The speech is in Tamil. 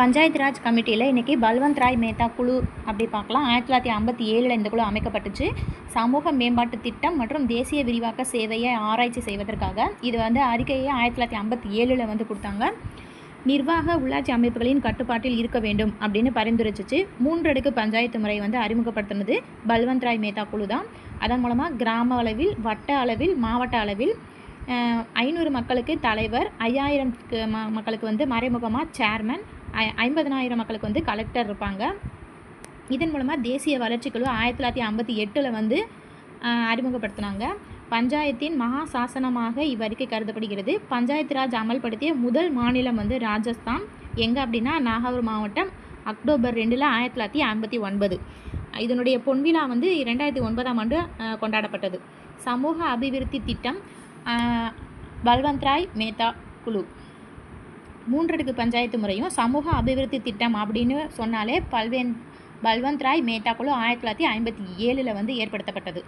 பஞ்சாயத்து ராஜ் கமிட்டியில் இன்றைக்கி பல்வந்த் ராய் மேத்தா குழு அப்படி பார்க்கலாம். ஆயிரத்தி தொள்ளாயிரத்தி ஐம்பத்தி ஏழில் இந்த குழு அமைக்கப்பட்டுச்சு. சமூக மேம்பாட்டு திட்டம் மற்றும் தேசிய விரிவாக்க சேவையை ஆராய்ச்சி செய்வதற்காக இது வந்து அறிக்கையை ஆயிரத்தி தொள்ளாயிரத்தி ஐம்பத்தி ஏழில் வந்து கொடுத்தாங்க. நிர்வாக உள்ளாட்சி அமைப்புகளின் கட்டுப்பாட்டில் இருக்க வேண்டும் அப்படின்னு பரிந்துரைச்சிச்சு. மூன்றடுக்கு பஞ்சாயத்து முறை வந்து அறிமுகப்படுத்தினது பல்வந்த் ராய் மேத்தா குழு தான். அதன் மூலமாக கிராம அளவில் வட்ட அளவில் மாவட்ட அளவில் ஐநூறு மக்களுக்கு தலைவர் ஐயாயிரம் மக்களுக்கு வந்து மறைமுகமாக சேர்மன் ஐம்பதனாயிரம் மக்களுக்கு வந்து கலெக்டர் இருப்பாங்க. இதன் மூலமாக தேசிய வளர்ச்சிக்குழு ஆயிரத்தி தொள்ளாயிரத்தி ஐம்பத்தி எட்டில் வந்து அறிமுகப்படுத்தினாங்க. பஞ்சாயத்தின் மகா சாசனமாக இவ்வறிக்கை கருதப்படுகிறது. பஞ்சாயத்து ராஜ் அமல்படுத்திய முதல் மாநிலம் வந்து ராஜஸ்தான். எங்கே அப்படின்னா நாகூர் மாவட்டம் அக்டோபர் ரெண்டில் ஆயிரத்தி தொள்ளாயிரத்தி ஐம்பத்தி ஒன்பது. இதனுடைய பொன்விழா வந்து ரெண்டாயிரத்தி ஒன்பதாம் ஆண்டு கொண்டாடப்பட்டது. சமூக அபிவிருத்தி திட்டம் பல்வந்த்ராய் மேத்தா குழு. மூன்றடுக்கு பஞ்சாயத்து முறையும் சமூக அபிவிருத்தி திட்டம் அப்படின்னு சொன்னாலே பல்வேன் பல்வந்த் ராய் மேத்தா குழு ஆயிரத்தி தொள்ளாயிரத்தி ஐம்பத்தி ஏழில் வந்து ஏற்படுத்தப்பட்டது.